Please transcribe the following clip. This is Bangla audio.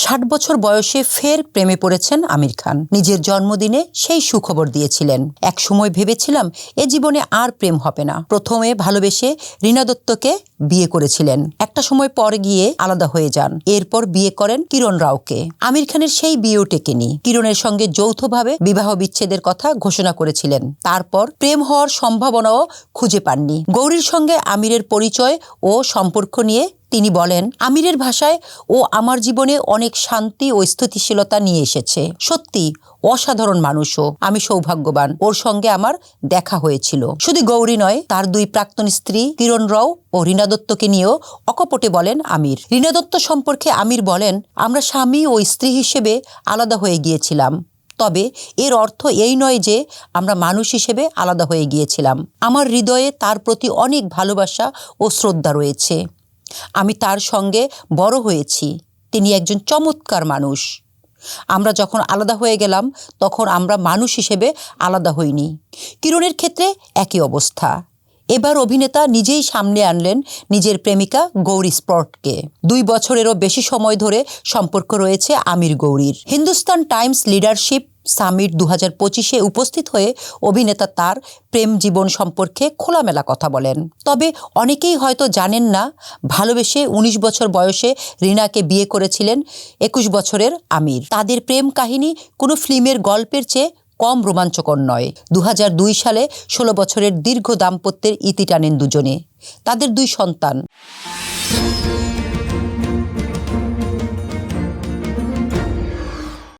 ষাট বছর বয়সে ফের প্রেমে পড়েছেন আমির খান। নিজের জন্মদিনে সেই সুখবর দিয়েছিলেন। এক সময় ভেবেছিলাম এ জীবনে আর প্রেম হবে না। প্রথমে ভালোবেসে রীনা দত্তকে বিয়ে করেছিলেন। একটা সময় পর গিয়ে আলাদা হয়ে যান। এরপর বিয়ে করেন কিরণ রাওকে। আমির খানের সেই বিয়েও টেকেনি। কিরণের সঙ্গে যৌথভাবে বিবাহ বিচ্ছেদের কথা ঘোষণা করেছিলেন। তারপর প্রেম হওয়ার সম্ভাবনাও খুঁজে পাননি। গৌরীর সঙ্গে আমিরের পরিচয় ও সম্পর্ক নিয়ে তিনি বলেন, আমিরের ভাষায় ও আমার জীবনে অনেক শান্তি ও স্থিতিশীলতা নিয়ে এসেছে। সত্যি, অসাধারণ মানুষও। আমি সৌভাগ্যবান। ওর সঙ্গে আমার দেখা হয়েছিল। শুধু গৌরী নয়, তার দুই প্রাক্তন স্ত্রী কিরণ রাও ও রীনা দত্তকে নিয়েও অকপটে বলেন আমির। রীনা দত্ত সম্পর্কে আমির বলেন, আমরা স্বামী ও স্ত্রী হিসেবে আলাদা হয়ে গিয়েছিলাম। তবে এর অর্থ এই নয় যে আমরা মানুষ হিসেবে আলাদা হয়ে গিয়েছিলাম। আমার হৃদয়ে তার প্রতি অনেক ভালোবাসা ও শ্রদ্ধা রয়েছে। আমি তার সঙ্গে বড় হয়েছি। তিনি একজন চমৎকার মানুষ। আমরা যখন আলাদা হয়ে গেলাম, তখন আমরা মানুষ হিসেবে আলাদা হইনি। কিরণের ক্ষেত্রে একই অবস্থা। এবার অভিনেতা নিজেই সামনে আনলেন নিজের প্রেমিকা গৌরী স্পটকে। দুই বছরেরও বেশি সময় ধরে সম্পর্ক রয়েছে আমির গৌরীর। হিন্দুস্তান টাইমস লিডারশিপ সামিট দু হাজার পঁচিশে উপস্থিত হয়ে অভিনেতা তার প্রেম জীবন সম্পর্কে খোলামেলা কথা বলেন। তবে অনেকেই হয়তো জানেন না, ভালোবেসে ১৯ বছর বয়সে রিনাকে বিয়ে করেছিলেন একুশ বছরের আমির। তাদের প্রেম কাহিনী কোনো ফিল্মের গল্পের চেয়ে কম রোমাঞ্চকর নয়। দু সালে ষোলো বছরের দীর্ঘ দাম্পত্যের ইতি টানেন দুজনে। তাদের দুই সন্তান।